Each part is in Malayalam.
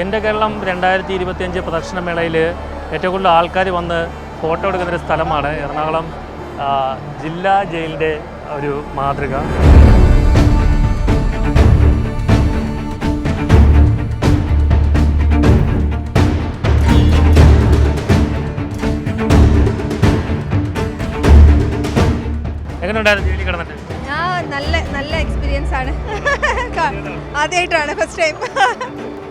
എന്റെ കേരളം രണ്ടായിരത്തി ഇരുപത്തിയഞ്ച് പ്രദർശനമേളയിൽ ഏറ്റവും കൂടുതൽ ആൾക്കാർ വന്ന് ഫോട്ടോ എടുക്കുന്നൊരു സ്ഥലമാണ് എറണാകുളം ജില്ലാ ജയിലിന്റെ ഒരു മാതൃക. എങ്ങനെയുണ്ടായിരുന്നു നല്ല നല്ല എക്സ്പീരിയൻസ് ആണ്. ആദ്യമായിട്ടാണ് ഫസ്റ്റ് ടൈം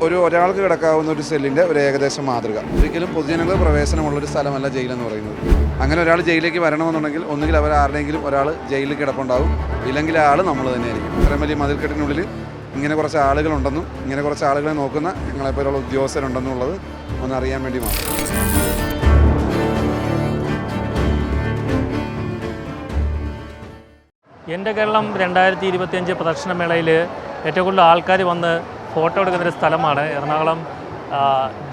ഒരു ഒരാൾക്ക് കിടക്കാവുന്ന ഒരു സെല്ലിന്റെ ഒരു ഏകദേശ മാതൃക. ഒരിക്കലും പൊതുജനങ്ങൾ പ്രവേശനമുള്ള ഒരു സ്ഥലമല്ല ജയിലെന്ന് പറയുന്നത്. അങ്ങനെ ഒരാൾ ജയിലിലേക്ക് വരണമെന്നുണ്ടെങ്കിൽ ഒന്നുകിൽ അവർ ആരുടെയെങ്കിലും ഒരാൾ ജയിലിൽ കിടപ്പുണ്ടാവും. ഇല്ലെങ്കിൽ ആൾ നമ്മൾ തന്നെയായിരിക്കും. ഇത്രയും വലിയ മതിൽക്കെട്ടിനുള്ളിൽ ഇങ്ങനെ കുറച്ച് ആളുകളുണ്ടെന്നും ഇങ്ങനെ കുറച്ച് ആളുകളെ നോക്കുന്ന ഞങ്ങളെപ്പോലുള്ള ഉദ്യോഗസ്ഥരുണ്ടെന്നുള്ളത് ഒന്നറിയാൻ വേണ്ടി മാത്രം. എന്റെ കേരളം രണ്ടായിരത്തി ഇരുപത്തിയഞ്ച് പ്രദർശനമേളയിൽ ഏറ്റവും കൂടുതൽ ആൾക്കാർ വന്ന് ഫോട്ടോ എടുക്കുന്നൊരു സ്ഥലമാണ് എറണാകുളം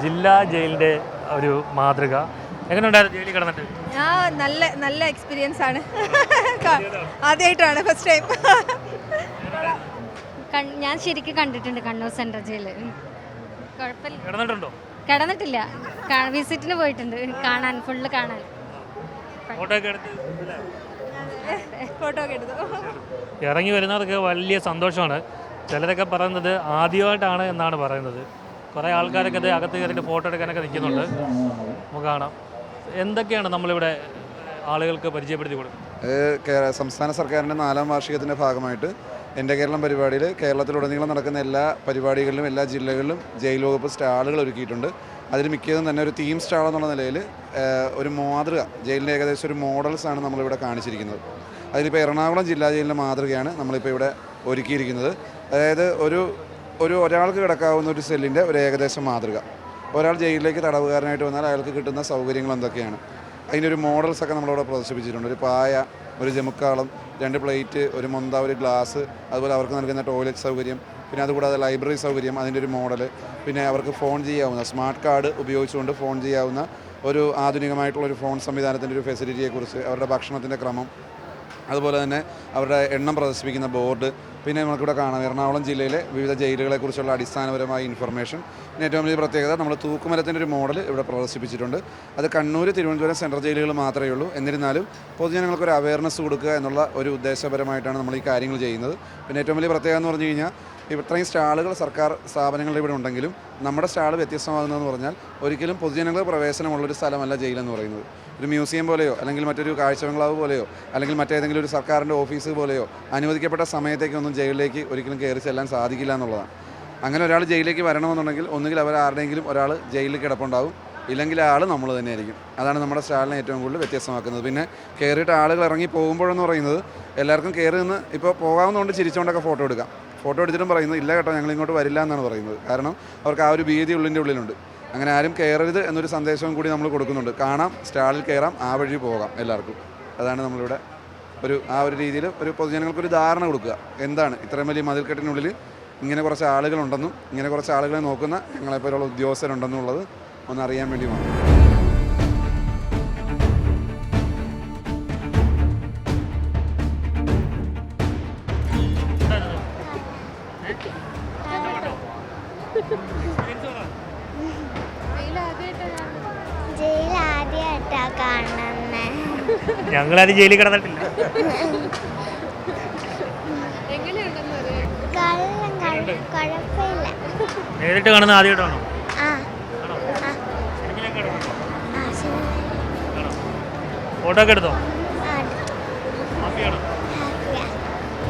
ജില്ലാ ജയിലിന്റെ ഒരു മാതൃക. എങ്ങനെയുണ്ടായിരുന്നു ജയിലിൽ കിടന്നിട്ട്? ആ നല്ല നല്ല എക്സ്പീരിയൻസ് ആണ്. ആദ്യമായിട്ടാണ് ഫസ്റ്റ് ടൈം ഞാൻ ശരിക്കും കണ്ടിട്ടുണ്ട് കണ്ണൂർ സെൻട്രൽ ജയിൽ കുഴപ്പമില്ല. കിടന്നിട്ടുണ്ടോ? കിടന്നിട്ടില്ല. വിസിറ്റിന് പോയിട്ടുണ്ട്. കാണാൻ ഫുള്ള് കാണാൻ. ഫോട്ടോ ഇറങ്ങി വരുന്നവർക്ക് വലിയ സന്തോഷമാണ്. ചിലരൊക്കെ പറയുന്നത് ആദ്യമായിട്ടാണ് എന്നാണ് പറയുന്നത്. കുറേ ആൾക്കാരൊക്കെ അത് അകത്ത് കയറിയിട്ട് ഫോട്ടോ എടുക്കാനൊക്കെ നിൽക്കുന്നുണ്ട്. നമുക്ക് കാണാം. എന്തൊക്കെയാണ് നമ്മളിവിടെ ആളുകൾക്ക് പരിചയപ്പെടുത്തി കൊടുക്കുന്നത് സംസ്ഥാന സർക്കാരിന്റെ നാലാം വാർഷികത്തിന്റെ ഭാഗമായിട്ട് എന്റെ കേരളം പരിപാടിയിൽ കേരളത്തിലുടനീളം നടക്കുന്ന എല്ലാ പരിപാടികളിലും എല്ലാ ജില്ലകളിലും ജയിൽ വകുപ്പ് സ്റ്റാളുകൾ ഒരുക്കിയിട്ടുണ്ട്. അതിൽ മിക്കതും തന്നെ ഒരു തീം സ്റ്റാൾ എന്നുള്ള നിലയിൽ ഒരു മാതൃക ജയിലിന്റെ ഏകദേശം ഒരു മോഡൽസ് ആണ് നമ്മളിവിടെ കാണിച്ചിരിക്കുന്നത്. അതിലിപ്പോൾ എറണാകുളം ജില്ലാ ജയിലിന്റെ മാതൃകയാണ് നമ്മളിപ്പോൾ ഇവിടെ ഒരുക്കിയിരിക്കുന്നത്. അതായത് ഒരു ഒരു ഒരാൾക്ക് കിടക്കാവുന്ന ഒരു സെല്ലിന്റെ ഒരു ഏകദേശ മാതൃക. ഒരാൾ ജയിലിലേക്ക് തടവുകാരനായിട്ട് വന്നാൽ അയാൾക്ക് കിട്ടുന്ന സൗകര്യങ്ങൾ എന്തൊക്കെയാണ്? അതിന്റെ ഒരു മോഡൽസ് ഒക്കെ നമ്മളിവിടെ പ്രദർശിപ്പിച്ചിട്ടുണ്ട്. ഒരു പായ ഒരു ജമുക്കാളം രണ്ട് പ്ലേറ്റ് ഒരു മൊന്ത ഒരു ഗ്ലാസ് അതുപോലെ അവർക്ക് നൽകുന്ന ടോയ്ലറ്റ് സൗകര്യം പിന്നെ അതുകൂടാതെ ലൈബ്രറി സൗകര്യം അതിന്റെ ഒരു മോഡൽ പിന്നെ അവർക്ക് ഫോൺ ചെയ്യാവുന്ന സ്മാർട്ട് കാർഡ് ഉപയോഗിച്ചുകൊണ്ട് ഫോൺ ചെയ്യാവുന്ന ഒരു ആധുനികമായിട്ടുള്ള ഒരു ഫോൺ സംവിധാനത്തിന്റെ ഒരു ഫെസിലിറ്റിയെക്കുറിച്ച് അവരുടെ ഭക്ഷണത്തിന്റെ ക്രമം. അതുപോലെ തന്നെ അവരുടെ എണ്ണം പ്രദർശിപ്പിക്കുന്ന ബോർഡ് പിന്നെ നമുക്കിവിടെ കാണാം എറണാകുളം ജില്ലയിലെ വിവിധ ജയിലുകളെക്കുറിച്ചുള്ള അടിസ്ഥാനപരമായ ഇൻഫർമേഷൻ പിന്നെ ഏറ്റവും വലിയ പ്രത്യേകത നമ്മൾ തൂക്കുമരത്തിന്റെ ഒരു മോഡൽ ഇവിടെ പ്രദർശിപ്പിച്ചിട്ടുണ്ട്. അത് കണ്ണൂർ തിരുവനന്തപുരം സെൻട്രൽ ജയിലുകൾ മാത്രമേ ഉള്ളൂ. എന്നിരുന്നാലും പൊതുജനങ്ങൾക്ക് ഒരു അവയർനെസ് കൊടുക്കുക എന്നുള്ള ഒരു ഉദ്ദേശപരമായിട്ടാണ് നമ്മൾ ഈ കാര്യങ്ങൾ ചെയ്യുന്നത്. പിന്നെ ഏറ്റവും വലിയ പ്രത്യേകത എന്ന് പറഞ്ഞു കഴിഞ്ഞാൽ ഇത്രയും സ്റ്റാളുകൾ സർക്കാർ സ്ഥാപനങ്ങളുടെ ഇവിടെ ഉണ്ടെങ്കിലും നമ്മുടെ സ്റ്റാൾ വ്യത്യസ്തമാകുന്നതെന്ന് പറഞ്ഞാൽ ഒരിക്കലും പൊതുജനങ്ങൾ പ്രവേശനമുള്ളൊരു സ്ഥലമല്ല ജയിലെന്ന് പറയുന്നത്. ഒരു മ്യൂസിയം പോലെയോ അല്ലെങ്കിൽ മറ്റൊരു കാഴ്ച ബംഗ്ലാവ് പോലെയോ അല്ലെങ്കിൽ മറ്റേതെങ്കിലും ഒരു സർക്കാരിന്റെ ഓഫീസ് പോലെയോ അനുവദിക്കപ്പെട്ട സമയത്തേക്കൊന്നും ജയിലിലേക്ക് ഒരിക്കലും കയറി ചെല്ലാൻ സാധിക്കില്ല എന്നുള്ളതാണ്. അങ്ങനെ ഒരാൾ ജയിലിലേക്ക് വരണമെന്നുണ്ടെങ്കിൽ ഒന്നുകിൽ അവർ ആരുടെയെങ്കിലും ഒരാൾ ജയിലിൽ കിടപ്പുണ്ടാവും ഇല്ലെങ്കിൽ ആൾ നമ്മൾ തന്നെയായിരിക്കും. അതാണ് നമ്മുടെ സ്റ്റാളിനെ ഏറ്റവും കൂടുതൽ വ്യത്യസ്തമാക്കുന്നത്. പിന്നെ കയറിയിട്ട് ആളുകൾ ഇറങ്ങി പോകുമ്പോഴെന്ന് പറയുന്നത് എല്ലാവർക്കും കയറി നിന്ന് ഇപ്പോൾ പോകാവുന്നതുകൊണ്ട് ചിരിച്ചുകൊണ്ടൊക്കെ ഫോട്ടോ എടുക്കാം. ഫോട്ടോ എടുത്തിട്ടും പറയുന്നത് ഇല്ല കേട്ടോ ഞങ്ങൾ ഇങ്ങോട്ട് വരില്ല എന്നാണ് പറയുന്നത്. കാരണം അവർക്ക് ആ ഒരു ഭീതി ഉള്ളിന്റെ ഉള്ളിലുണ്ട്. അങ്ങനെ ആരും കയറരുത് എന്നൊരു സന്ദേശവും കൂടി നമ്മൾ കൊടുക്കുന്നുണ്ട്. കാണാം സ്റ്റാളിൽ കയറാം ആ വഴി പോകാം എല്ലാവർക്കും. അതാണ് നമ്മളിവിടെ ഒരു ആ ഒരു രീതിയിൽ ഒരു പൊതുജനങ്ങൾക്കൊരു ധാരണ കൊടുക്കുക. എന്താണ്? ഇത്രയും വലിയ മതിൽക്കെട്ടിനുള്ളിൽ ഇങ്ങനെ കുറച്ച് ആളുകളുണ്ടെന്നും ഇങ്ങനെ കുറച്ച് ആളുകളെ നോക്കുന്ന ഞങ്ങളെപ്പോലുള്ള ഉദ്യോഗസ്ഥരുണ്ടെന്നുള്ളത് ഒന്നറിയാൻ വേണ്ടി മാത്രം. ഞങ്ങളത് ജയിലിൽ കിടന്നിട്ടില്ല. നേരിട്ട് കാണുന്ന ആദ്യമായിട്ടാണോ? ഫോട്ടോ ഒക്കെ എടുത്തോ?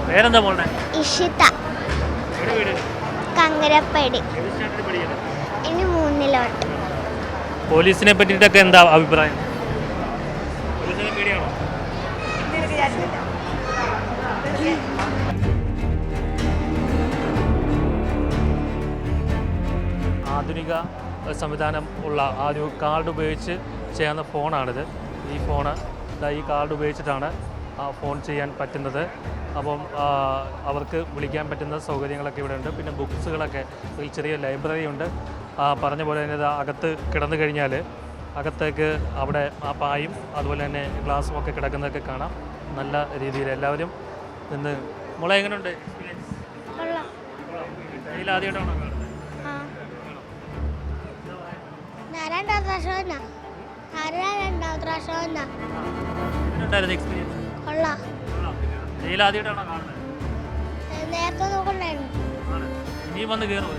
പേരെന്താ മോളുടെ? ഇഷിത. ഇനി മൂന്നിലോട്ട്. പോലീസിനെ പറ്റിയിട്ടൊക്കെ എന്താ അഭിപ്രായം? ആധുനിക സംവിധാനം ഉള്ള ആ ഒരു കാർഡ് ഉപയോഗിച്ച് ചെയ്യുന്ന ഫോണാണിത്. ഈ ഫോണ് ഈ കാർഡ് ഉപയോഗിച്ചിട്ടാണ് ആ ഫോൺ ചെയ്യാൻ പറ്റുന്നത്. അപ്പം അവർക്ക് വിളിക്കാൻ പറ്റുന്ന സൗകര്യങ്ങളൊക്കെ ഇവിടെ ഉണ്ട്. പിന്നെ ബുക്സുകളൊക്കെ ഒരു ചെറിയ ലൈബ്രറി ഉണ്ട്. പറഞ്ഞ പോലെ തന്നെ അകത്ത് കിടന്നു കഴിഞ്ഞാൽ അകത്തേക്ക് അവിടെ ആ പായും അതുപോലെ തന്നെ ഗ്ലാസും ഒക്കെ കിടക്കുന്നതൊക്കെ കാണാം. നല്ല രീതിയിൽ എല്ലാവരും നിന്ന് മോളെ എങ്ങനെയുണ്ട് ആദ്യമായിട്ടാണോ നേരത്തെ നോക്കണ്ടായിരുന്നു. നീ വന്ന് കയറുമോ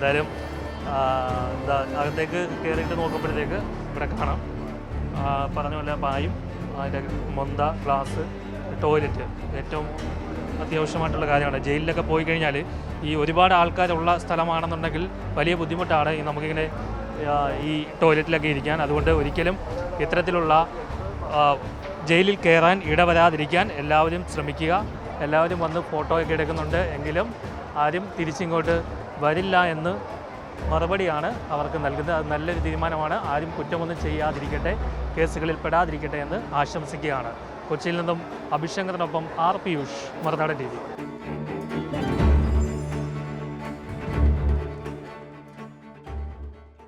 എന്തായാലും എന്താ അകത്തേക്ക് കയറിയിട്ട് നോക്കുമ്പോഴത്തേക്ക് ഇവിടെ കാണാം. പറഞ്ഞ പോലെ പായും അതിന്റെ മൊന്ത ഗ്ലാസ് ടോയ്ലറ്റ് ഏറ്റവും അത്യാവശ്യമായിട്ടുള്ള കാര്യമാണ്. ജയിലിലൊക്കെ പോയി കഴിഞ്ഞാൽ ഈ ഒരുപാട് ആൾക്കാരുള്ള സ്ഥലമാണെന്നുണ്ടെങ്കിൽ വലിയ ബുദ്ധിമുട്ടാണ് നമുക്കിങ്ങനെ ഈ ടോയ്ലറ്റിലൊക്കെ ഇരിക്കാൻ. അതുകൊണ്ട് ഒരിക്കലും ഇത്തരത്തിലുള്ള ജയിലിൽ കയറാൻ ഇടവരാതിരിക്കാൻ എല്ലാവരും ശ്രമിക്കുക. എല്ലാവരും വന്ന് ഫോട്ടോയൊക്കെ എടുക്കുന്നുണ്ട്. എങ്കിലും ആരും തിരിച്ചിങ്ങോട്ട് വരില്ല എന്ന് മറുപടിയാണ് അവർക്ക് നൽകുന്നത്. അത് നല്ലൊരു തീരുമാനമാണ്. ആരും കുറ്റമൊന്നും ചെയ്യാതിരിക്കട്ടെ കേസുകളിൽ പെടാതിരിക്കട്ടെ എന്ന് ആശംസിക്കുകയാണ്. കൊച്ചിയിൽ നിന്നും അഭിഷേകറിനൊപ്പം ആർ പിയൂഷ് മറുനാടൻ ടി